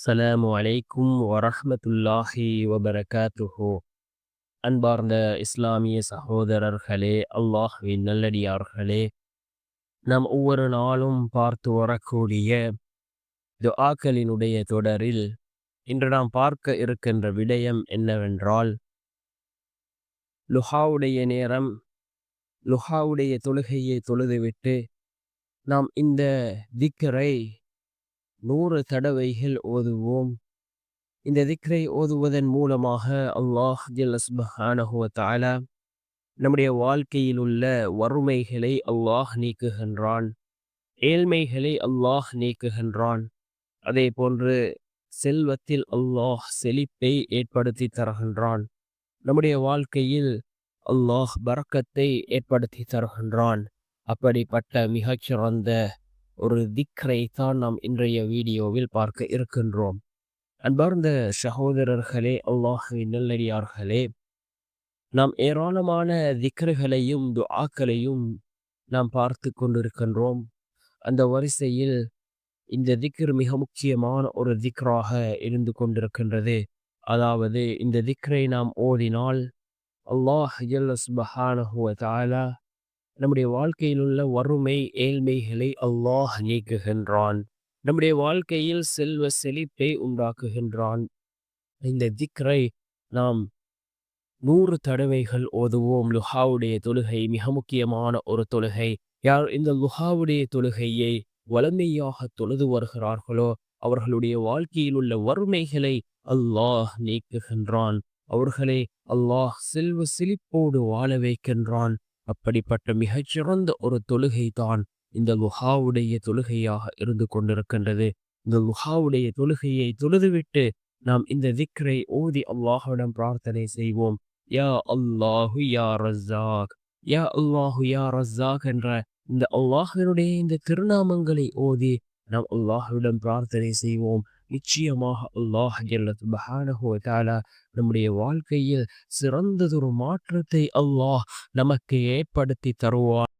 அஸ்ஸலாமு அலைக்கும் வரஹமத்துல்லாஹி வபரகாத்துஹோ. அன்பார்ந்த இஸ்லாமிய சகோதரர்களே அல்லாஹ்வின் நல்லடியார்களே நாம் ஒவ்வொரு நாளும் பார்த்து வரக்கூடிய துஆக்களினுடைய தொடரில் இன்று நாம் பார்க்க இருக்கின்ற விடயம் என்னவென்றால் லுஹாவுடைய நேரம் லுஹாவுடைய தொழுகையை தொழுதுவிட்டு நாம் இந்த திக்கரை நூறு தடவைகள் ஓதுவோம். இந்த திக்ரை ஓதுவதன் மூலமாக அல்லாஹ் ஜல்லஸ்பஹானஹுவ நம்முடைய வாழ்க்கையில் உள்ள வறுமைகளை அல்லாஹ் நீக்குகின்றான். ஏழ்மைகளை அல்லாஹ் நீக்குகின்றான். அதே போன்று செல்வத்தில் அல்லாஹ் செழிப்பை ஏற்படுத்தி தருகின்றான். நம்முடைய வாழ்க்கையில் அல்லாஹ் பறக்கத்தை ஏற்படுத்தி தருகின்றான். அப்படிப்பட்ட மிகச்சிறந்த ஒரு திக்ரை தான் நாம் இன்றைய வீடியோவில் பார்க்க இருக்கின்றோம். அன்பார்ந்த சகோதரர்களே அல்லாஹுவின் நல்லடியார்களே நாம் ஏராளமான திக்ருகளையும் துஆக்களையும் நாம் பார்த்து கொண்டிருக்கின்றோம். அந்த வரிசையில் இந்த திக்ர் மிக முக்கியமான ஒரு திக்ராக இருந்து கொண்டிருக்கின்றது. அதாவது இந்த திக்ரை நாம் ஓதினால் அல்லாஹ் ஜல்லஸ்பஹானஹுவ தாலா நம்முடைய வாழ்க்கையில் உள்ள வறுமை ஏழ்மைகளை அல்லாஹ் நீக்குகின்றான். நம்முடைய வாழ்க்கையில் செல்வ செழிப்பை உண்டாக்குகின்றான். இந்த திக்ரை நாம் நூறு தடவைகள் ஓதுவோம். லுஹாவுடைய தொழுகை மிக முக்கியமான ஒரு தொழுகை. யார் இந்த லுஹாவுடைய தொழுகையை வளமையாக தொழுது வருகிறார்களோ அவர்களுடைய வாழ்க்கையில் உள்ள வறுமைகளை அல்லாஹ் நீக்குகின்றான். அவர்களை அல்லாஹ் செல்வ செழிப்போடு வாழ வைக்கின்றான். அப்படிப்பட்ட மிகச்சிறந்த ஒரு தொழுகை தான் இந்த லுஹாவுடைய தொழுகையாக இருந்து கொண்டிருக்கின்றது. இந்த லுஹாவுடைய தொழுகையை தொழுதுவிட்டு நாம் இந்த திக்ரை ஓதி அல்லாஹுடன் பிரார்த்தனை செய்வோம். யா அல்லாஹு யா ரஸாக் யா அல்லாஹு யா ரஸாக் என்ற இந்த அல்லாஹினுடைய இந்த திருநாமங்களை ஓதி நாம் அல்லாஹுடன் பிரார்த்தனை செய்வோம். நிச்சயமாக அல்லாஹ் தாலா நம்முடைய வாழ்க்கையில் சிறந்ததொரு மாற்றத்தை அல்லாஹ் நமக்கு ஏற்படுத்தி தருவார்